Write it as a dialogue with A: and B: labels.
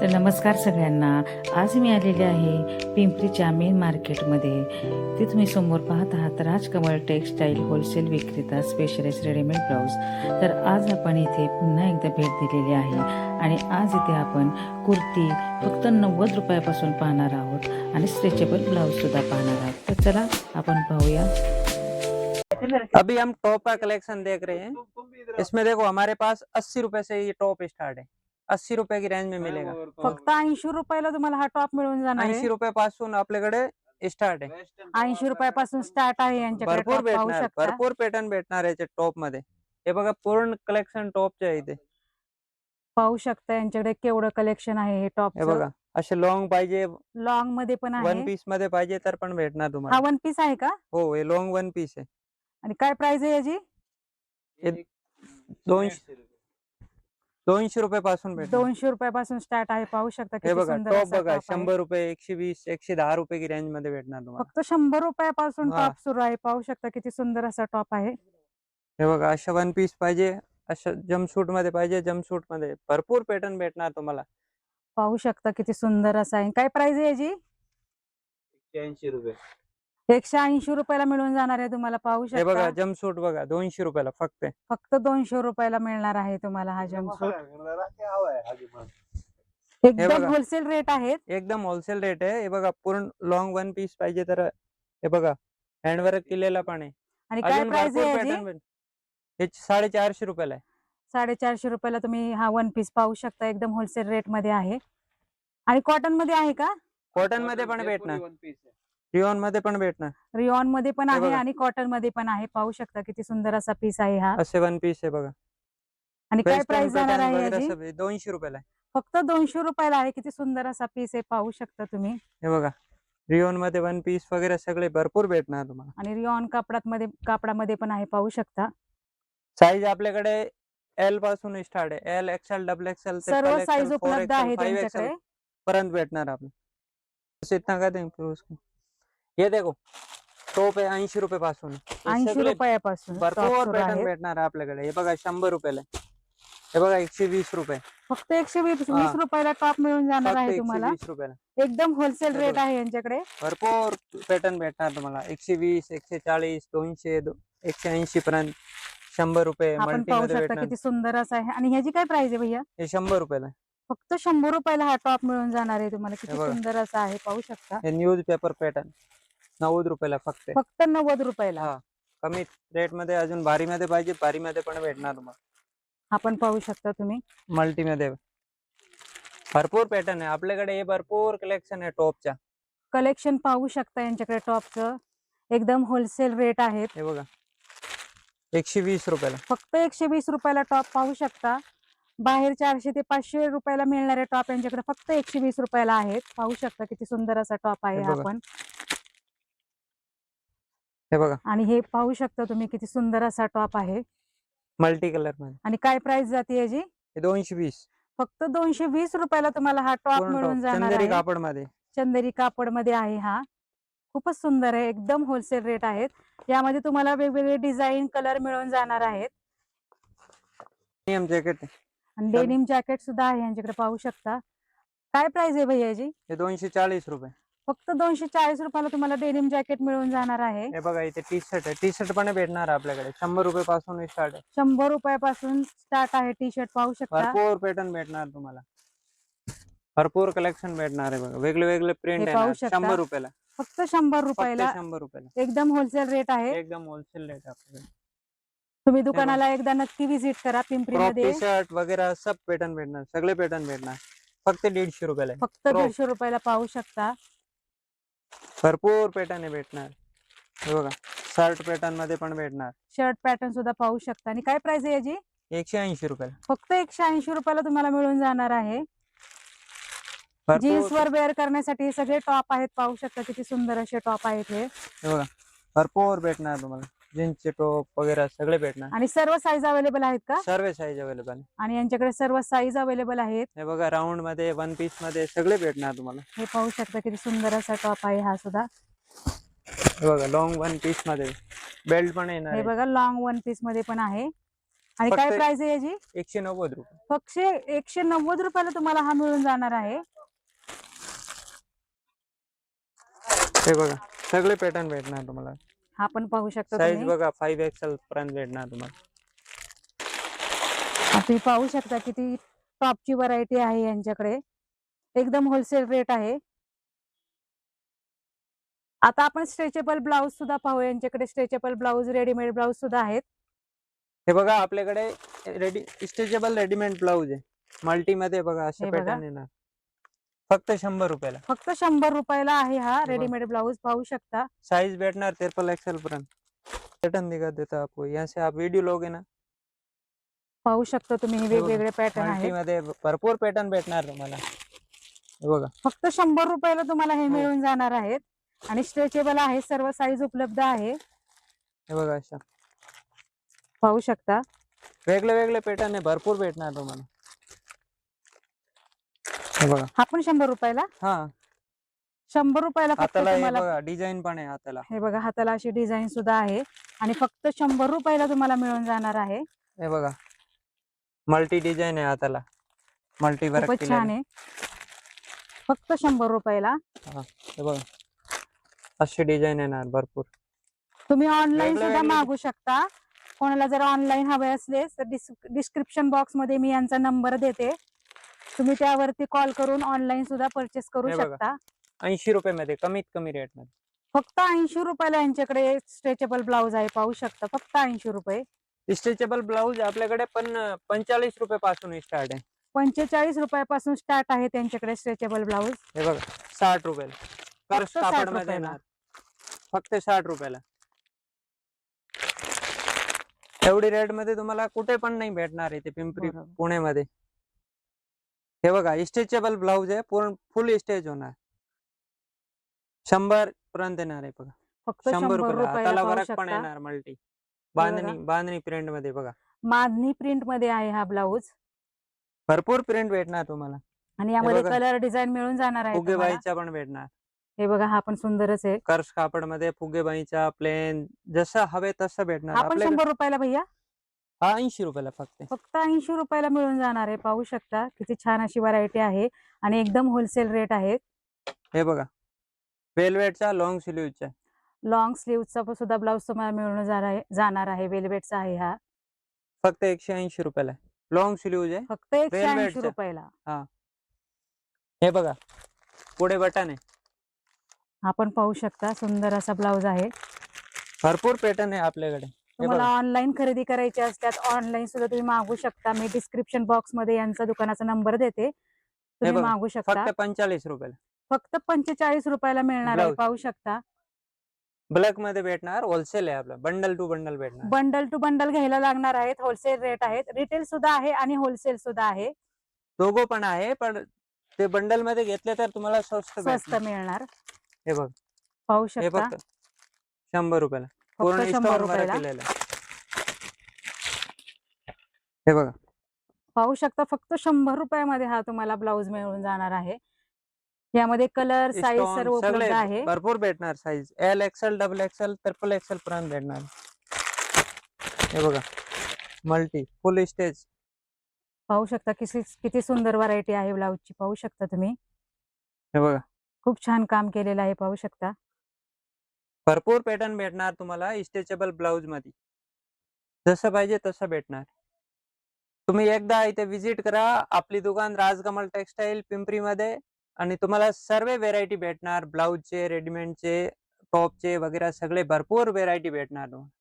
A: तर नमस्कार सगळ्यांना. आज मी आलेले आहे पिंपरीच्या मेन मार्केटमध्ये ते तुम्ही समोर पाहत आहात राजकमल टेक्स्टाईल होलसेल विक्रेता स्पेशलाइज रेडीमेड ब्लाऊज तर आज आपण इथे पुन्हा एकदा भेट दिलेली आहे. आणि आज इथे आपण कुर्ती फक्त नव्वद रुपयापासून पाहणार आहोत. आणि स्ट्रेचेबल ब्लाऊजसुद्धा पाहणार आहोत. तर चला आपण पाहूया.
B: अभी हम टॉप का कलेक्शन देख रहे हैं। इसमें देखो हमारे पास अस्सी रुपए से ये टॉप स्टार्ट है। अस्सी रुपए की रेंज में मिलेगा.
C: फक्त ऐंशी रुपयाला तुम्हाला हा टॉप मिळून जाणार
B: ऐंशी
C: आहे.
B: रुपये पासून आपल्याकडे स्टार्ट आहे.
C: ऐंशी रुपयापासून स्टार्ट आहे यांच्याकडे
B: भरपूर
C: top पाहू
B: भेटणार
C: शकता.
B: भरपूर पॅटर्न भेटणार याचे टॉपमध्ये. हे बघा पूर्ण कलेक्शन टॉपचे आहे इथे.
C: पाहू शकता यांच्याकडे केवढं कलेक्शन आहे हे
B: हे
C: टॉप
B: बघा असे लॉंग पाहिजे.
C: लॉंगमध्ये पण
B: वन
C: आहे
B: पीसमध्ये पाहिजे तर पण भेटणार
C: हा
B: तुम्हाला
C: वन पीस आहे का?
B: हो हे लॉंग वन पीस आहे.
C: आणि काय प्राइस आहे याची?
B: दोनशे दोनशे रुपये पासून भेटणार.
C: दोनशे रुपयापासून स्टार्ट आहे. पाहू शकता
B: हे
C: किती
B: बघा
C: सुंदर
B: टॉप
C: असा
B: बघा
C: आहे.
B: शंभर रुपये एकशे वीस एकशे दहा रुपये की रेंजमध्ये भेटणार तुम्हाला.
C: फक्त शंभर रुपयापासून
B: हा.
C: टॉप सुरू आहे. पाहू शकता किती सुंदर असा टॉप आहे.
B: हे बघा अशा वन पीस पाहिजे अशा जमसूटमध्ये पाहिजे जमसूटमध्ये भरपूर पॅटर्न भेटणार तुम्हाला.
C: पाहू शकता किती सुंदर असा आहे. काय प्राइस आहे याची?
D: ऐंशी रुपये.
C: एकशे ऐंशी रुपयाला मिळून जाणार आहे तुम्हाला पाहू
B: हे बघा
C: शकता.
B: जमसूट बघा दोनशे रुपयाला फक्त आहे.
C: फक्त दोनशे रुपयाला मिळणार आहे तुम्हाला हा जम्पसूट
B: हे
C: एकदम
B: बघा.
C: होलसेल रेट आहेत.
B: एकदम होलसेल रेट आहे. हे बघा पूर्ण लॉंग वन पीस पाहिजे तर हे बघा हँडवर्क केलेला पण आहे.
C: आणि काय
B: अजून
C: प्राइस
B: भरपूर
C: आहे याची
B: हे साडेचारशे रुपयाला आहे.
C: साडेचारशे रुपयाला तुम्ही हा वन पीस पाहू शकता. एकदम होलसेल रेटमध्ये आहे. आणि कॉटनमध्ये आहे का?
B: कॉटनमध्ये पण भेटणार. रिओनमध्ये पण भेटणार.
C: रिओनमध्ये पण आहे
B: बघा.
C: आणि कॉटनमध्ये पण आहे. पाहू शकता किती सुंदर असा पीस आहे हा.
B: असे वन पीस आहे बघा.
C: आणि काय
B: Western
C: प्राइस जाणार
B: pattern
C: आहे
B: वगैरे
C: याची.
B: दोनशे रुपयाला आहे.
C: फक्त दोनशे रुपयाला आहे. किती सुंदर असा पीस आहे पाहू शकता तुम्ही.
B: हे बघा. रिओनमध्ये वन पीस वगैरे सगळे भरपूर भेटणार तुम्हाला.
C: आणि रिओन कापडात मध्ये कापडामध्ये पण आहे पाहू शकता.
B: साईज आपल्याकडे एलपासून स्टार्ट आहे. एल एक्सएल डबल एक्सएल
C: सर्व साईज उपलब्ध आहे त्यांच्याकडे.
B: परंत भेटणार आपले. बस इतना कर देंगे फिर उसको ये देखो टॉप आहे ऐंशी रुपये पासून. हे
C: ऐंशी रुपयापासून
B: भरपूर पॅटर्न. भेटणार आहे आपल्याकडे. हे बघा शंभर रुपयाला. हे बघा एकशे वीस रुपये.
C: फक्त एकशे वीस
B: हा.
C: वीस रुपयाला टॉप मिळून जाणार आहे तुम्हाला.
B: वीस रुपयाला.
C: एकदम होलसेल
B: हे
C: रेट. आहे यांच्याकडे.
B: भरपूर पॅटर्न भेटणार तुम्हाला. एकशे वीस एकशे चाळीस दोनशे एकशे ऐंशी पर्यंत शंभर रुपये
C: आपण पाहू शकता किती सुंदर असं आहे. आणि ह्याची काय प्राइस आहे भैया?
B: हे शंभर रुपयाला.
C: फक्त शंभर रुपयाला हा टॉप मिळून जाणार आहे तुम्हाला. किती. सुंदर असं आहे पाहू शकता.
B: हे न्यूज पेपर पॅटर्न नव्वद रुपयाला फक्त.
C: फक्त नव्वद रुपयाला.
B: हा. कमी रेटमध्ये अजून भारी मध्ये पाहिजे भारी मध्ये पण भेटणार तुम्हाला
C: आपण पाहू शकता तुम्ही.
B: मल्टी मध्ये भरपूर पॅटर्न आहे. आपल्याकडे हे भरपूर कलेक्शन आहे टॉपच्या.
C: कलेक्शन पाहू शकता यांच्याकडे टॉपचं. एकदम होलसेल रेट आहेत.
B: हे बघा. एकशे वीस रुपयाला.
C: फक्त एकशे वीस रुपयाला टॉप पाहू शकता. बाहेर चारशे ते पाचशे रुपयाला मिळणारे टॉप यांच्याकडे फक्त एकशे वीस रुपयाला आहेत. पाहू शकता किती सुंदर असा टॉप आहे
B: हे
C: हा
B: बघा.
C: पण.
B: हे बघा.
C: आणि हे पाहू शकता तुम्ही किती सुंदर असा टॉप आहे.
B: मल्टी कलरमध्ये.
C: आणि काय प्राइस जाते याची?
B: दोनशे वीस.
C: फक्त दोनशे वीस रुपयाला तुम्हाला हा टॉप मिळून जाणार
B: चंदेरी कापडमध्ये
C: चंदेरी कापडमध्ये आहे हा. खूपच सुंदर आहे. एकदम होलसेल रेट आहेत. यामध्ये तुम्हाला वेगवेगळे डिझाईन कलर मिळून जाणार आहेत.
B: नियम जॅकेट
C: आणि. डेनिम जॅकेट सुद्धा आहे यांच्याकडे पाहू शकता. काय प्राइस आहे भैया याची?
B: हे दोनशे चाळीस रुपये.
C: फक्त दोनशे चाळीस रुपयाला तुम्हाला डेनिम जॅकेट मिळून जाणार आहे.
B: हे बघा इथे टी शर्ट आहे. टी शर्ट पण भेटणार आहे आपल्याकडे. शंभर रुपये पासून स्टार्ट आहे.
C: शंभर रुपयापासून स्टार्ट आहे टी शर्ट पाहू शकता.
B: भरपूर पॅटर्न भेटणार तुम्हाला. भरपूर कलेक्शन भेटणार आहे बघा. वेगळे वेगळे प्रिंट
C: हे पाहू
B: आहे
C: शकता.
B: शंभर रुपयाला.
C: फक्त शंभर
B: फक्त
C: रुपयाला
B: शंभर रुपयाला.
C: एकदम होलसेल रेट आहे.
B: एकदम होलसेल रेट आपल्याकडे.
C: तुम्ही दुकानाला एकदा नक्की विजिट करा पिंपरी
B: क्रॉप टी शर्ट वगैरे सब पॅटर्न भेटणार. सगळे पॅटर्न भेटणार. फक्त दीडशे रुपयाला आहे.
C: फक्त
B: crop.
C: दीडशे रुपयाला पाहू शकता.
B: भरपूर पॅटर्न आहे भेटणार. हे बघा शर्ट पॅटर्नमध्ये पण भेटणार.
C: शर्ट पॅटर्न सुद्धा पाहू शकता. आणि काय प्राइस आहे याची?
B: एकशे ऐंशी रुपयाला.
C: फक्त एकशे ऐंशी रुपयाला तुम्हाला मिळून जाणार आहे. जीन्स वर वेअर करण्यासाठी हे सगळे टॉप आहेत. पाहू शकता किती सुंदर असे टॉप आहेत हे.
B: हे बघा भरपूर भेटणार तुम्हाला. जीन्सचे टॉप वगैरे सगळे भेटणार.
C: आणि सर्व साईज अवेलेबल आहेत का?
B: सर्व साईज अवेलेबल
C: आणि यांच्याकडे सर्व साईज अवेलेबल आहेत.
B: हे बघा राऊंडमध्ये वन पीसमध्ये सगळे भेटणार तुम्हाला.
C: हे पाहू शकता किती सुंदर असा टॉप आहे हा सुद्धा.
B: हे बघा लॉंग वन पीसमध्ये. बेल्ट पण येणार
C: हे
B: आहे.
C: बघा लॉंग वन पीसमध्ये पण आहे. आणि काय
B: फक्त-
C: प्राइस आहे याची?
B: एकशे नव्वद रुपये.
C: फक्त एकशे नव्वद रुपयाला तुम्हाला हा मिळून जाणार आहे.
B: हे बघा सगळे पॅटर्न भेटणार तुम्हाला.
C: हा पण पाहू शकता
B: साईज
C: तुम्ही.
B: बघा फाईव्ह एक्सेल पर्यंत भेटणार तुम्हाला.
C: हा, तुम्ही पाहू शकता किती टॉपची व्हरायटी आहे यांच्याकडे. एकदम होलसेल रेट आहे. आता आपण स्ट्रेचेबल ब्लाऊज सुद्धा पाहू. यांच्याकडे स्ट्रेचेबल ब्लाऊज रेडीमेड ब्लाऊज सुद्धा आहेत.
B: हे बघा आपल्याकडे रेडी स्ट्रेचेबल रेडीमेड ब्लाऊज आहे. मल्टी मध्ये बघा
C: हे
B: असे
C: बघा.
B: पॅटर्न येणार. फक्त शंभर रुपयाला.
C: फक्त शंभर रुपयाला आहे हा. रेडीमेड ब्लाऊज पाहू शकता.
B: साइज बैठना ट्रिपल एक्सएल पर्यंत. पैटर्न दिखा देता आपको. यहाँ से आप वीडियो लोगे ना?
C: पाहू शकता तुम्ही हे वेगवेगळे पॅटर्न आहेत.
B: मध्ये भरपूर पॅटर्न भेटणार तुम्हाला. हे बघा.
C: फक्त शंभर रुपयाला तुम्हाला हे
B: हो.
C: मिळून जाणार आहेत. आणि स्ट्रेचेबल आहे सर्व साईज उपलब्ध आहे.
B: हे बघा अशा.
C: पाहू शकता.
B: वेगळे वेगळे पॅटर्न आहे भरपूर भेटणार तुम्हाला. हे बघा.
C: हा पण शंभर रुपयाला?
B: हा.
C: शंभर रुपयाला फक्त
B: हाताला हे
C: तुम्हाला
B: बघा डिझाईन पण आहे हाताला.
C: हे बघा हाताला अशी डिझाईन सुद्धा आहे. आणि फक्त शंभर रुपयाला तुम्हाला मिळून जाणार आहे.
B: हे बघा. मल्टी डिझाईन आहे हाताला. मल्टी वर्क
C: खूपच छान आहे. फक्त शंभर रुपयाला.
B: हे बघा. अशी डिझाईन येणार भरपूर.
C: तुम्ही ऑनलाईन सुद्धा मागू शकता. कोणाला जर ऑनलाईन हवे असले तर डिस्क्रिप्शन बॉक्समध्ये मी यांचा नंबर देते. तुम्ही त्यावरती कॉल करून ऑनलाईन सुद्धा परचेस करू
B: हे बघा.
C: शकता.
B: ऐंशी रुपये मध्ये कमीत कमी रेटमध्ये.
C: फक्त ऐंशी रुपयाला यांच्याकडे स्ट्रेचेबल ब्लाऊज आहे पाहू शकता. फक्त ऐंशी रुपये.
B: स्ट्रेचेबल ब्लाऊज आपल्याकडे पण पंचेचाळीस रुपये पासून स्टार्ट आहे.
C: पंचेचाळीस रुपयापासून स्टार्ट आहे त्यांच्याकडे स्ट्रेचेबल ब्लाऊज
B: हे बघा साठ रुपयाला. कर्स
C: फक्त 60
B: कापडमध्ये
C: रुपयाला.
B: येणार. फक्त साठ रुपयाला. एवढी रेटमध्ये तुम्हाला कुठे पण नाही भेटणार इथे पिंपरी
C: बरोबर.
B: पुण्यामध्ये हे बघा स्ट्रेचेबल ब्लाऊज आहे पूर्ण फुल स्टेज होणार. शंभर पर्यंत येणार आहे बघा.
C: फक्त
B: शंभर रुपयाला हाताला पण येणार मल्टी बांधणी बांधणी प्रिंटमध्ये बघा.
C: मादनी प्रिंटमध्ये आहे हा ब्लाऊज
B: भरपूर प्रिंट भेटणार तुम्हाला.
C: आणि यामध्ये. कलर डिझाईन मिळून जाणार आहे.
B: फुगेबाईचा पण भेटणार.
C: हे बघा हा पण सुंदरच आहे.
B: कर्स कापडमध्ये फुगेबाईचा प्लेन जसं हवे तसं भेटणार.
C: पण
B: आपल्याकडे
C: शंभर रुपयाला भैया.
B: हा ऐंशी रुपयाला फक्त.
C: फक्त ऐंशी रुपयाला मिळून जाणार आहे. पाहू शकता किती छान अशी व्हरायटी आहे आणि एकदम होलसेल रेट आहे.
B: हे बघा. वेलवेटचा लॉंग स्लीवचा
C: लॉंग स्लीवचा सुद्धा ब्लाऊज तुम्हाला मिळून जाणार आहे वेलवेटचा आहे. हा.
B: फक्त एकशे ऐंशी रुपयाला. लॉंग स्लीव आहे
C: फक्त एकशे ऐंशी. रुपयाला.
B: हे. बघा. पुढे बटन आहे.
C: हा पण पाहू शकता. सुंदर असा ब्लाऊज आहे.
B: भरपूर पॅटर्न आहे आपल्याकडे. हे
C: तुम्हाला ऑनलाईन खरेदी करायची असतात ऑनलाईन सुद्धा तुम्ही मागू शकता. मी डिस्क्रिप्शन बॉक्समध्ये यांचा दुकानाचा नंबर देते. तुम्ही मागू शकता.
B: फक्त पंचेचाळीस रुपयाला.
C: फक्त पंचेचाळीस रुपयाला मिळणार आहे. पाहू शकता.
B: ब्लॅकमध्ये भेटणार होलसेल आहे आपलं. बंडल टू बंडल भेटणार.
C: बंडल टू बंडल घ्यायला लागणार आहेत. होलसेल रेट आहेत. रिटेल सुद्धा आहे आणि होलसेल सुद्धा आहे.
B: दोघं पण आहे पण ते बंडलमध्ये घेतले तर तुम्हाला स्वस्त
C: स्वस्त. मिळणार.
B: हे बघ.
C: पाहू शकता.
B: शंभर रुपयाला. पूर्ण
C: फक्त शंभर रुपयाला?
B: केलेलं. हे बघा.
C: पाहू शकता फक्त शंभर रुपयामध्ये हा तुम्हाला ब्लाऊज मिळून जाणार आहे. यामध्ये कलर साईज
B: Stone
C: सर्व उपलब्ध आहे.
B: भरपूर भेटणार size L XL double XL triple XL पर्यंत भेटणार. हे बघा. मल्टी फुल स्टेज
C: पाहू शकता किती किती सुंदर व्हरायटी आहे ब्लाऊजची. पाहू शकता तुम्ही.
B: हे बघा.
C: खूप छान काम केलेलं आहे. पाहू शकता.
B: भरपूर पॅटर्न भेटणार तुम्हाला स्ट्रेचेबल ब्लाऊजमध्ये जसं पाहिजे तसं भेटणार. तुम्ही एकदा इथे व्हिजिट करा. आपली दुकान राजकमल टेक्सटाईल पिंपरी मध्ये आणि तुम्हाला सर्व व्हेरायटी भेटणार. ब्लाऊजचे रेडीमेडचे टॉपचे वगैरे सगळे भरपूर व्हेरायटी भेटणार तुम्हाला.